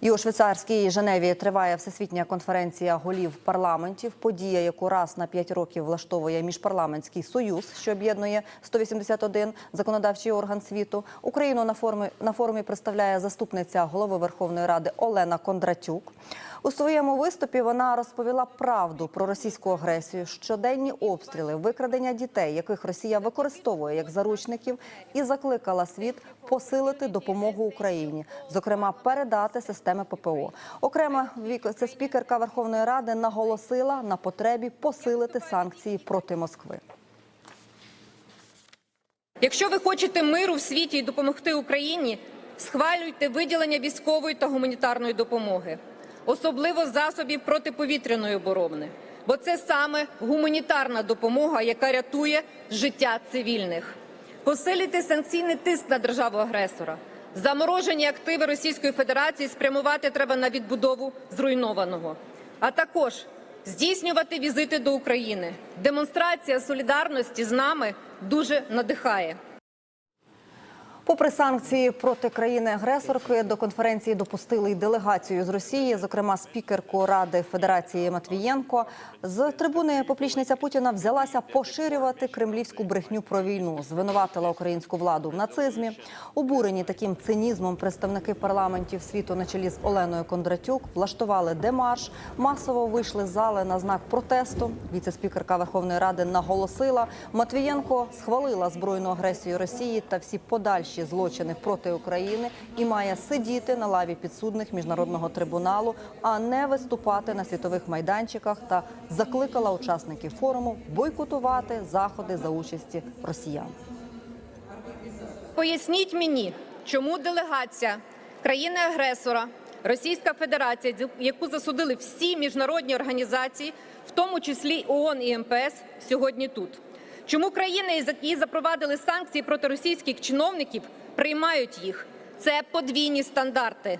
І у швейцарській Женеві триває всесвітня конференція голів парламентів. Подія, яку раз на п'ять років влаштовує міжпарламентський союз, що об'єднує 181 законодавчий орган світу. Україну на форумі на форумі представляє заступниця голови Верховної Ради Олена Кондратюк. У своєму виступі вона розповіла правду про російську агресію, щоденні обстріли, викрадення дітей, яких Росія використовує як заручників, і закликала світ посилити допомогу Україні, зокрема передати системи ППО. Окремо це спікерка Верховної Ради наголосила на потребі посилити санкції проти Москви. Якщо ви хочете миру в світі і допомогти Україні, схвалюйте виділення військової та гуманітарної допомоги, особливо засобів протиповітряної оборони, бо це саме гуманітарна допомога, яка рятує життя цивільних. Посилити санкційний тиск на державу-агресора. Заморожені активи Російської Федерації спрямувати треба на відбудову зруйнованого, а також здійснювати візити до України. Демонстрація солідарності з нами дуже надихає. Попри санкції проти країни-агресорки, до конференції допустили й делегацію з Росії, зокрема спікерку Ради Федерації Матвієнко. З трибуни поплічниця Путіна взялася поширювати кремлівську брехню про війну, звинуватила українську владу в нацизмі. Обурені таким цинізмом представники парламентів світу на чолі з Оленою Кондратюк влаштували демарш, масово вийшли з зали на знак протесту. Віце-спікерка Верховної Ради наголосила, Матвієнко схвалила збройну агресію Росії та всі подальші злочини проти України і має сидіти на лаві підсудних міжнародного трибуналу, а не виступати на світових майданчиках та закликала учасників форуму бойкотувати заходи за участі росіян. Поясніть мені, чому делегація країни-агресора Російська Федерація, яку засудили всі міжнародні організації, в тому числі ООН і МПС, сьогодні тут. Чому країни, які запровадили санкції проти російських чиновників, приймають їх? Це подвійні стандарти.